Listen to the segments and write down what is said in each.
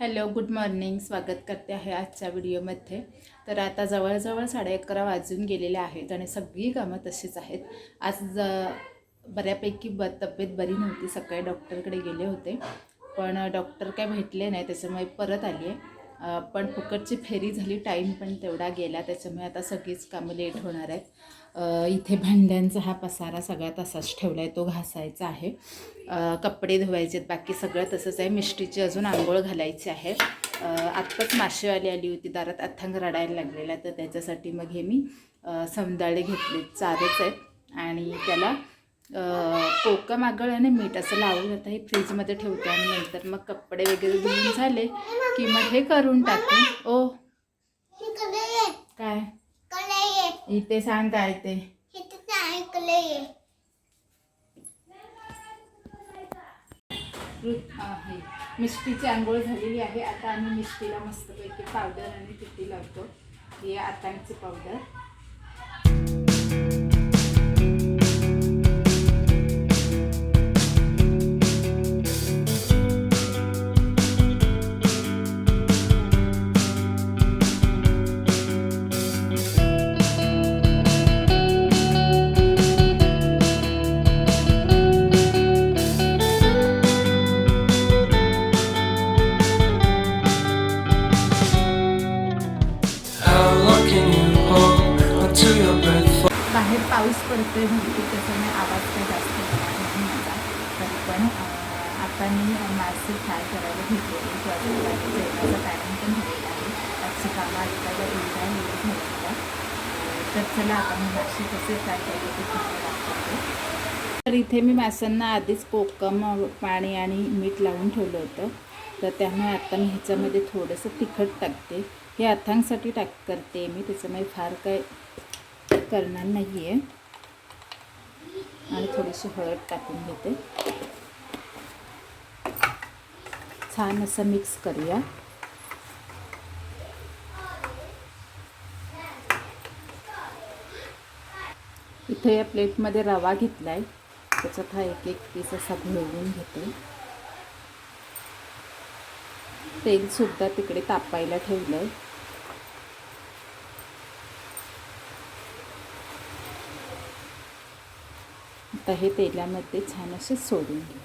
Hello good morning. स्वागत करते आहे आजच्या व्हिडिओमध्ये. तर आता जवळजवळ साडे अकरा वाजून गेलेले आहेत आणि सगळी कामं तशीच आहेत. आज ज- बऱ्यापैकी ब तब्येत बरी नव्हती. सकाळी डॉक्टरकडे गेले होते. पण डॉक्टर काय भेटले नाही त्याच्यामुळे परत आली आहे. पण फुकटची फेरी झाली टाईम पण तेवढा गेला त्याच्यामुळे आता सगळीच कामं लेट होणार आहेत. इथे भांड्यांचा हा पसारा सगळा तसाच ठेवला आहे तो घासायचा आहे. कपडे धुवायचे आहेत बाकी सगळं तसंच आहे. मिष्टीची अजून आंघोळ घालायची आहे. आत्ताच माशेवाली आली होती दारात अथंग रडायला लागलेला तर त्याच्यासाठी मग हे मी समदाळे घेतले चारच आहेत. आणि त्याला कोकम आगळ आणि मीठ असं लावून आता हे फ्रीजमध्ये ठेवते आणि नंतर मग कपडे वगैरे धुवून झाले की मग हे करून टाकते ओ. काय? इथे सांग काय ते. मिष्टीची आंघोळ झालेली आहे. आता आम्ही मिष्टीला मस्तपैकी पावडर आणि पिठी लावतो. ही आतांची पावडर पाऊस पडतोय त्याच्यामुळे आवाज काही जास्त येणार नाही माझा तर पण आता मी मासे फ्राय करायला घेतले किंवा जेवणाचा पॅटर्न पण झालेला आहे आजची कामं आत्ताला एवढा वेळ झाला तर चला आता मी मासे कसे फ्राय केले ते तुम्हाला दाखवते. तर इथे मी माशांना आधीच कोकम पाणी आणि मीठ लावून ठेवलं होतं. तर त्यामुळे आता मी ह्याच्यामध्ये थोडंसं तिखट टाकते. हे अथांगसाठी टाक करते मी त्याच्यामुळे फार काय करणार नाही आहे आणि थोडीशी हळद टाकून घेते. छान असं मिक्स करूया. इथे या प्लेटमध्ये रवा घेतला आहे त्याच्यात हा एक एक पीस असा घोळवून घेते. तेलसुद्धा तिकडे तापायला ठेवलं आहे आता हे तेलामध्ये छान असे सोडून घ्या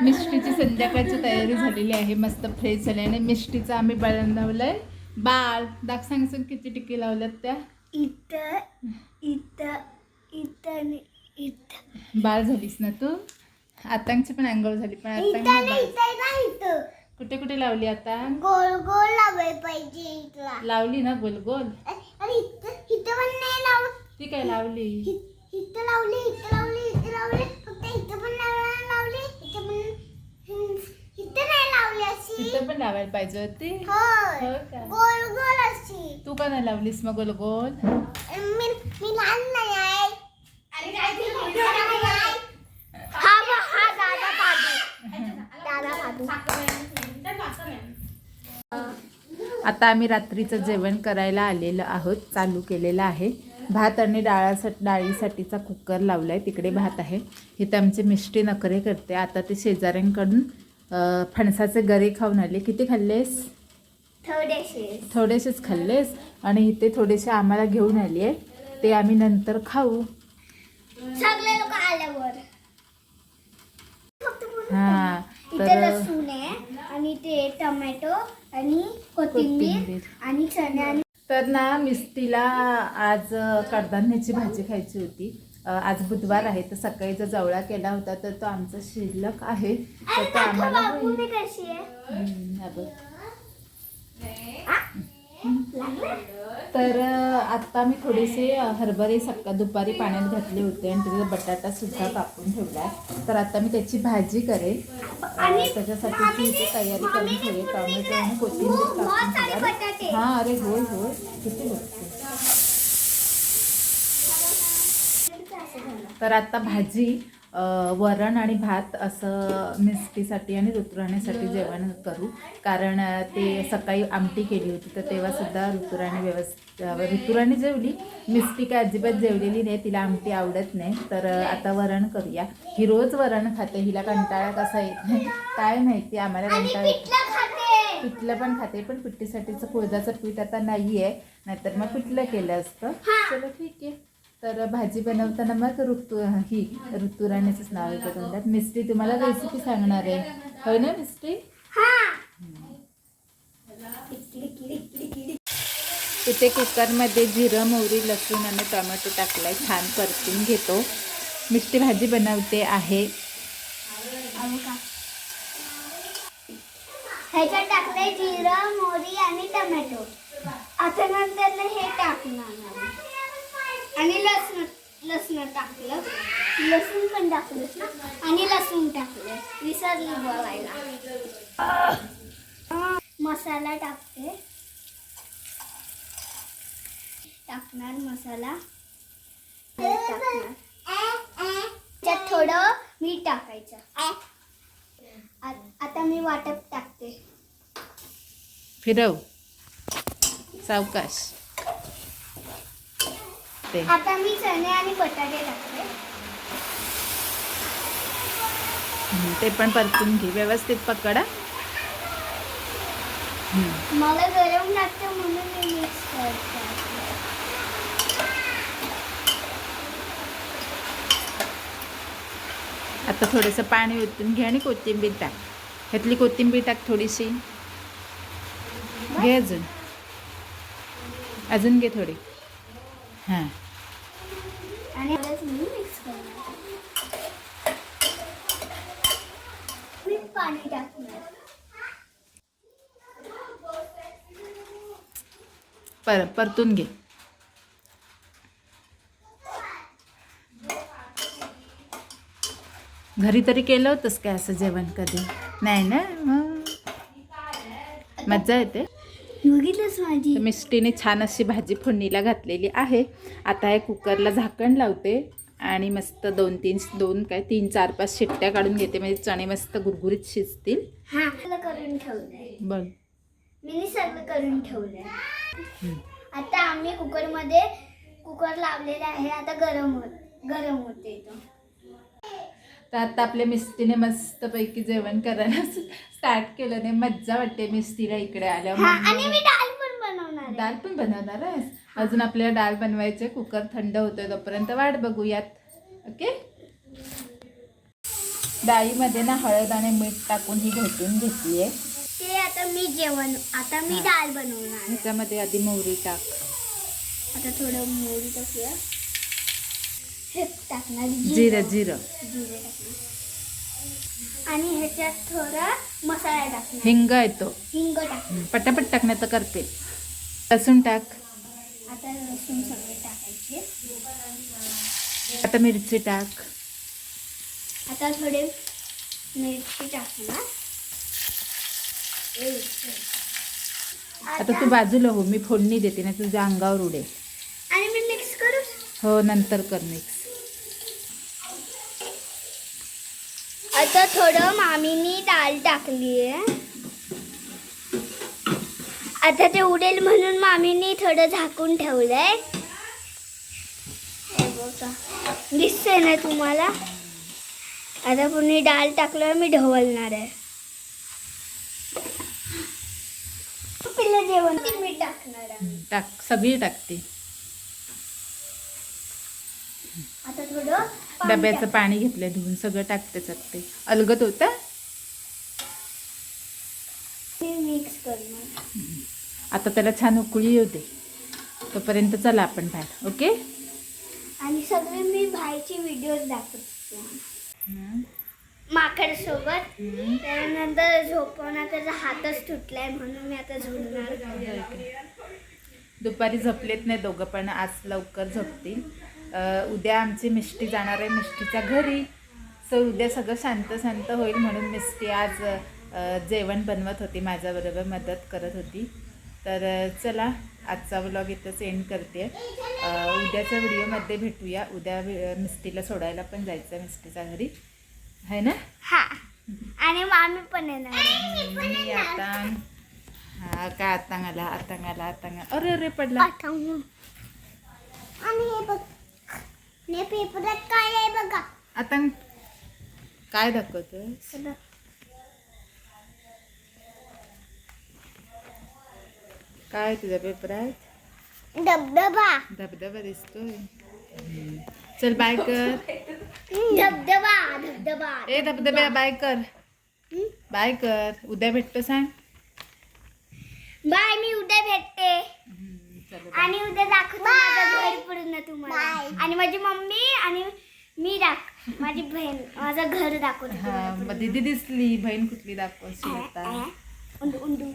मिष्टीची संध्याकाळची तयारी झालेली आहे. मस्त फ्रेश झाली आणि मिष्टीचं आम्ही बळण आहे बाळ दाख सांगसून किती टिकी लावल्यात त्या? इथं इथं इथं आणि इथं. बाळ झालीस ना तू? आतांची पण अंघोळ झाली पण इथं आता आणि इथं ना इथं. कुठे कुठे लावली आता? गोल गोल लावायला पाहिजे इथला. लावली ना गोल गोल? आणि इथं इथं पण नाही लाव ती काय लावली? लावली इथं लावली इथं लावली फक्त इथं पण लाव- लावली इथं पण हम्म, इथं नाही लावली अशी तिथं पण लावायला पाहिजे होती. हो का? गोल गोल अशी. तू का नाही लावलीस मग गोल गोल? मी मी लहान नाही आहे. अरे काय हा बघ, हा दादा पादू दादा पादू आता आम्ही रात्रीचं जेवण करायला आलेलो आहोत चालू केलेलं आहे. भात आणि डाळासाठी डाळीसाठीचा कुकर लावला आहे तिकडे भात आहे. इथे आमची मिष्टी नखरे करते. आता ते शेजाऱ्यांकडून फणसाचे गरे खाऊन आले किती खाल्लेस? थोडेसे थोडेसेच खाल्लेस. आणि इथे थोडेसे आम्हाला घेऊन आली आहे. ते आम्ही नंतर खाऊ. सगळे लोक आल्यावर. हां इथे तर लसूण आहे आणि ते टोमॅटो आणि कोथिंबीर. आणि चणे आणि तर ना मिस्तीला आज कडधान्याची भाजी खायची होती. आज बुधवार आहे तर सकाळी जो जवळा केला होता तर तो आमचा शिल्लक आहे. तर तो आम्हाला? तर आत्ता मी थोडेसे हरभरे सकाळ दुपारी पाण्यात घातले होते आणि त्याचा बटाटा सुद्धा कापून ठेवला तर आता मी त्याची भाजी करेन त्याच्यासाठी ती इथे तयारी करून ठेवली टोमॅटो आणि कोथिंबीर कापून बटाटे. हां अरे होय होय. किती होते असं झालं तर आता भाजी वरण आणि भात असं मिस्टीसाठी आणि ऋतुराणीसाठी जेवण करू. कारण ते सकाळी आमटी केली होती तर तेव्हासुद्धा ऋतुराणी व्यवस्थित ऋतुराणी जेवली. मिस्टी काय अजिबात जेवलेली नाही तिला आमटी आवडत नाही. तर आता वरण करूया. ही रोज वरण खाते हिला कंटाळा कसा येत नाही. काय माहिती आम्हाला कंटाळा येत. पिठलं पण खाते पण पिठीसाठीचं कुळदाचं पीठ आता नाही आहे नाहीतर मग पिठलं केलं असतं. चलो ठीक आहे. तर भाजी बनवताना मग ऋतू ही ऋतुराणीचंच नाव येतं तोंडात. मिस्टी तुम्हाला रेसिपी सांगणार आहे. होय ना मिस्टी? इथे कुकरमध्ये जिरं मोहरी लसूण आणि टोमॅटो टाकलाय. छान परतून घेतो. मिस्टी भाजी बनवते आहे. ह्याच्यात टाकलंय जिरं मोहरी आणि टोमॅटो. आता नंतर हे टाकणार. आणि लसूण लसूण टाकलं. लसूण पण टाकलं ना? आणि लसूण टाकलं विसरलं बोलायला मसाला टाकते. टाकणार मसाला. टाकणार. त्यात थोडं मीठ टाकायचं. आता मी वाटप टाकते. फिरव. सावकाश. ते आता मी चणे आणि बटाटे टाकते. ते पण परतून घे. व्यवस्थित पकडा. मला गरम लागतं म्हणून मी मिक्स करते. आता थोडंसं पाणी ओतून घे आणि कोथिंबीर टाक. ह्यातली कोथिंबीर टाक थोडीशी. घे अजून. अजून घे थोडी. हां. आणि परत मी मिक्स करणार मी पाणी टाकणार. पर परतून घे. घरी तरी केलं होतंस काय असं जेवण कधी? नाही ना? मग. मज्जा येते. बघितलंच माझी? तर मिस्टीने छान अशी भाजी फोडणीला घातलेली आहे. आता हे कुकरला झाकण लावते आणि मस्त दोन तीन दोन काय तीन चार पाच शिट्ट्या काढून घेते. म्हणजे चणे मस्त गुरगुरीत शिजतील. हा सगळं करून ठेवलंय. बघ. मी सगळं करून ठेवलंय. आता आम्ही कुकरमध्ये कुकर लावलेला आहे. आता गरम होत गरम होते तो. तर आता आपल्या मिस्टीने मस्तपैकी जेवण करायला स्टार्ट केलं नाही मज्जा वाटते मिस्टीला इकडे आल्यावर. हा आणि मी डाळ पण बनवणार आहे. पण बनवणार आहेस? अजून आपल्याला डाळ बनवायचे कुकर थंड होतोय तोपर्यंत वाट बघूयात. ओके? डाळीमध्ये ना हळद आणि मीठ टाकून ही घोटून घेतली आहे ते आता मी जेवण आता मी डाळ बनवणार आहे. ह्याच्यामध्ये आधी मोहरी टाक. आता थोडं मोहरी टाकूया. हे टाकणार जिरं जिरं. जिरे टाकणार. आणि ह्याच्यात थोडा मसाला टाकणार. हिंग येतो. हिंग टाकणार पटापट टाकण्याचं करते. लसूण टाक. आता लसूण सगळे टाकायचे. आता मिरची टाक. आता थोडे मिरची टाकणार. आता तू बाजूला हो मी फोडणी देते ना तुझ्या अंगावर उडे आणि मी मिक्स करू? हो नंतर कर मिक्स. आता थोडं मामीनी डाळ टाकली आहे. आता ते उडेल म्हणून मामीनी थोडं झाकून ठेवलंय. दिसतंय ना तुम्हाला? आता पुन्हा डाळ टाकल्यावर मी ढवलणार आहे. पिल्लं जेवण ते मी टाकणार आहे. टाक सगळी टाकते. आता थोडं डब्याचं पाणी घेतलं धुवून सगळं टाकते टाकते अलगत होता? आता त्याला छान उकळी होते तोपर्यंत चला आपण बाहेर ओके? आणि सगळे मी बाहेरचे व्हिडिओज दाखवते माकड सोबत त्यानंतर झोपवणार त्याचा हातच तुटलाय म्हणून मी आता झोपणार. दुपारी झोपलेत नाही दोघं पण आज लवकर झोपतील. उद्या आमची मिष्टी जाणार आहे मिष्टीच्या घरी. सो उद्या सगळं शांत शांत होईल म्हणून मिष्टी आज जेवण बनवत होती माझ्याबरोबर मदत करत होती. तर चला आजचा व्लॉग इथंच एंड करते. उद्याच्या व्हिडिओमध्ये भेटूया. उद्या मिस्टीला सोडायला पण जायचं मिस्टीच्या घरी. आहे ना? हा. आणि मामी पण येणार आहे. मी आता हा काय आतांगाला आतांगाला आतांगा. अरे अरे पडला. आणि हे ने पेपरात काय आहे बघा. आतांग काय दाखवतोय? काय तुझ्या पेपरात? धबधबा. धबधबा दिसतोय. चल बाय कर. धबधबा धबधबा ए धबधबा बाय कर. बाय कर. उद्या भेटतो सांग. बाय मी उद्या भेटते. आणि उद्या दाखवतो माझं घर पूर्ण तुम्हाला. आणि माझी मम्मी आणि मी दाख माझी बहीण माझं घर दाखवतो हा तुम्हाला मग पूर्ण. दीदी दिसली बहीण कुठली उंडू